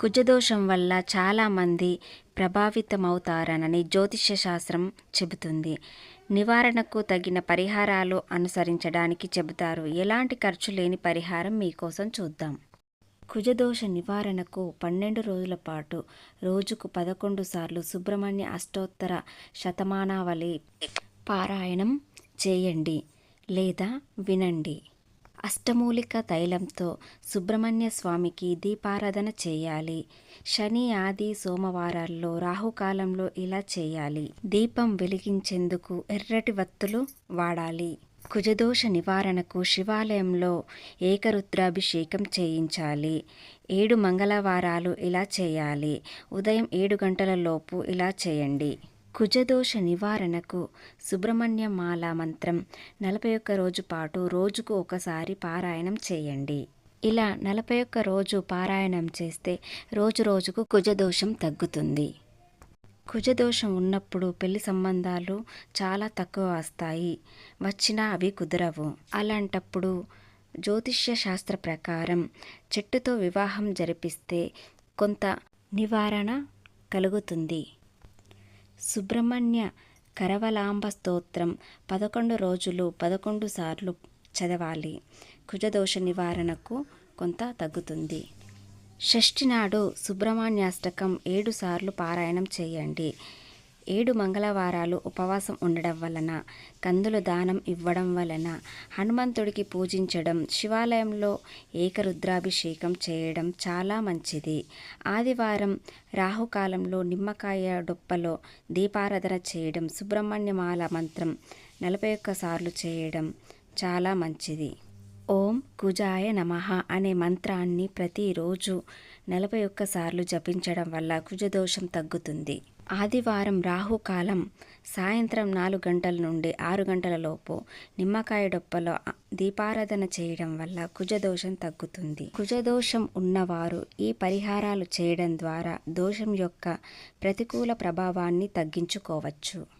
కుజదోషం వల్ల చాలామంది ప్రభావితమవుతారనని జ్యోతిష్య శాస్త్రం చెబుతుంది. నివారణకు తగిన పరిహారాలు అనుసరించడానికి చెబుతారు. ఎలాంటి ఖర్చు లేని పరిహారం మీకోసం చూద్దాం. కుజదోష నివారణకు పన్నెండు రోజుల పాటు రోజుకు పదకొండు సార్లు సుబ్రహ్మణ్య అష్టోత్తర శతమానావళి పారాయణం చేయండి లేదా వినండి. అష్టమూలిక తైలంతో సుబ్రహ్మణ్య స్వామికి దీపారాధన చేయాలి. శని ఆది సోమవారాల్లో రాహుకాలంలో ఇలా చేయాలి. దీపం వెలిగించేందుకు ఎర్రటి వత్తులు వాడాలి. కుజదోష నివారణకు శివాలయంలో ఏకరుద్రాభిషేకం చేయించాలి. ఏడు మంగళవారాలు ఇలా చేయాలి. ఉదయం ఏడు గంటల లోపు ఇలా చేయండి. కుజదోష నివారణకు సుబ్రహ్మణ్య మాల మంత్రం నలభై ఒక్క రోజు పాటు రోజుకు ఒకసారి పారాయణం చేయండి. ఇలా నలభై ఒక్క రోజు పారాయణం చేస్తే రోజు రోజుకు కుజదోషం తగ్గుతుంది. కుజదోషం ఉన్నప్పుడు పెళ్ళి సంబంధాలు చాలా తక్కువ వస్తాయి. వచ్చినా అవి కుదరవు. అలాంటప్పుడు జ్యోతిష్య శాస్త్ర ప్రకారం చెట్టుతో వివాహం జరిపిస్తే కొంత నివారణ కలుగుతుంది. సుబ్రహ్మణ్య కరవలాంబ స్తోత్రం పదకొండు రోజులు పదకొండు సార్లు చదవాలి. కుజదోష నివారణకు కొంత తగ్గుతుంది. షష్ఠి నాడు సుబ్రహ్మణ్యాష్టకం ఏడు సార్లు పారాయణం చేయండి. ఏడు మంగళవారాలు ఉపవాసం ఉండడం వలన కందులు దానం ఇవ్వడం వలన హనుమంతుడికి పూజించడం శివాలయంలో ఏకరుద్రాభిషేకం చేయడం చాలా మంచిది. ఆదివారం రాహుకాలంలో నిమ్మకాయ డొప్పలో దీపారాధన చేయడం సుబ్రహ్మణ్యమాల మంత్రం నలభై ఒక్క సార్లు చేయడం చాలా మంచిది. ఓం కుజాయ నమః అనే మంత్రాన్ని ప్రతిరోజు నలభై ఒక్కసార్లు జపించడం వల్ల కుజదోషం తగ్గుతుంది. ఆదివారం రాహుకాలం సాయంత్రం నాలుగు గంటల నుండి ఆరు గంటల లోపు నిమ్మకాయ డొప్పలో దీపారాధన చేయడం వల్ల కుజదోషం తగ్గుతుంది. కుజదోషం ఉన్నవారు ఈ పరిహారాలు చేయడం ద్వారా దోషం యొక్క ప్రతికూల ప్రభావాన్ని తగ్గించుకోవచ్చు.